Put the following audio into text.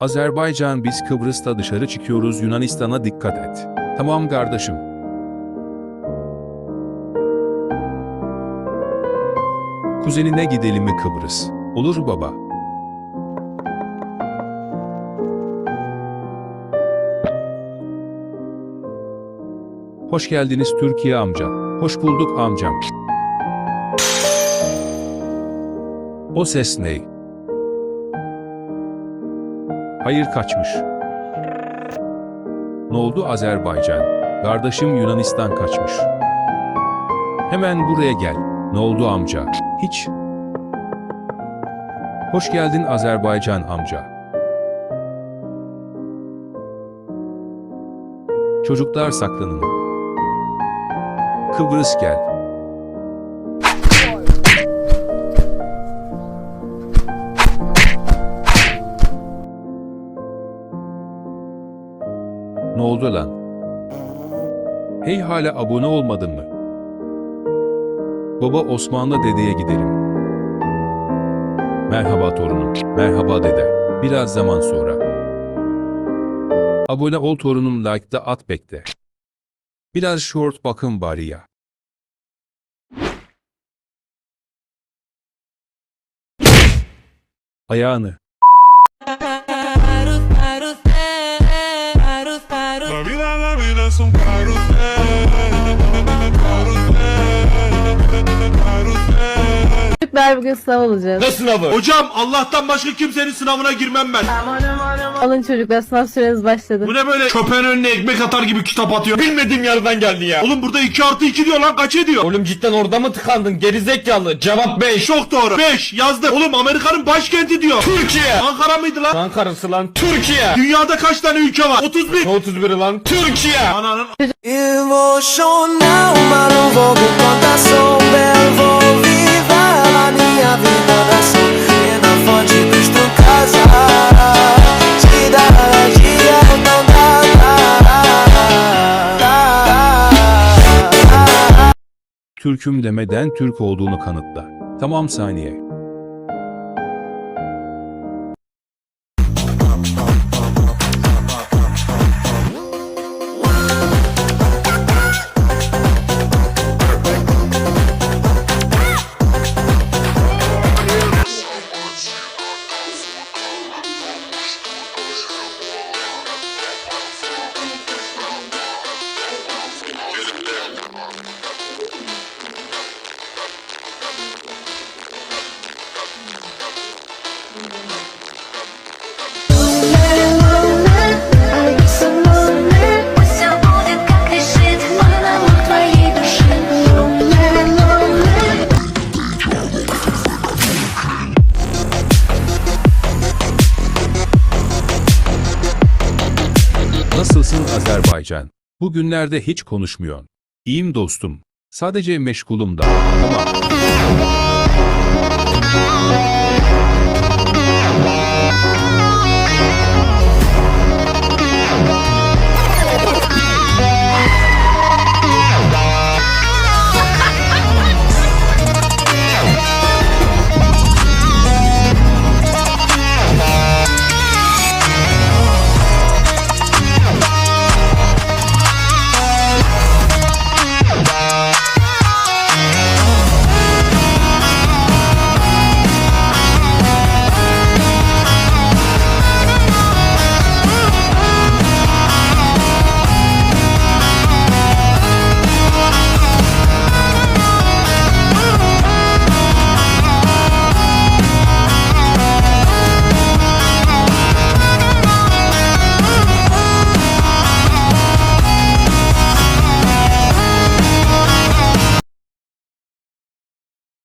Azerbaycan biz Kıbrıs'ta dışarı çıkıyoruz Yunanistan'a dikkat et. Tamam kardeşim. Kuzenine gidelim mi Kıbrıs? Olur baba. Hoş geldiniz Türkiye amca. Hoş bulduk amcam. O ses ne? Hayır kaçmış. Ne oldu Azerbaycan? Kardeşim Yunanistan kaçmış. Hemen buraya gel. Ne oldu amca? Hiç. Hoş geldin Azerbaycan amca. Çocuklar saklanın. Kıbrıs gel. Ne oldu lan? Hey hala abone olmadın mı? Baba Osmanlı dedeye gidelim. Merhaba torunum. Merhaba dede. Biraz zaman sonra. Abone ol torunum like'da at bekle. Biraz short bakın bari ya. Ayağını. Çocuklar bugün sınav alacağız. Ne sınavı? Hocam Allah'tan başka kimsenin sınavına girmem ben. Alın çocuklar sınav süreniz başladı. Bu ne böyle köpeğin önüne ekmek atar gibi kitap atıyor. Bilmediğim yerden geldi ya. Oğlum burada 2 artı 2 diyor lan kaç ediyor? Oğlum cidden orada mı tıkandın gerizekalı? Cevap 5. Çok doğru. 5 yazdım. Oğlum Amerika'nın başkenti diyor. Türkiye. Ankara mıydı lan? Ankara'sı lan. Türkiye. Dünyada kaç tane ülke var? 31. Ne 31'i lan? Türkiye. Ananın não vou contação Türk'üm demeden Türk olduğunu kanıtla. Tamam saniye. Nasılsın Azerbaycan? Bugünlerde hiç konuşmuyorsun. İyiyim dostum. Sadece meşgulum da. Tamam.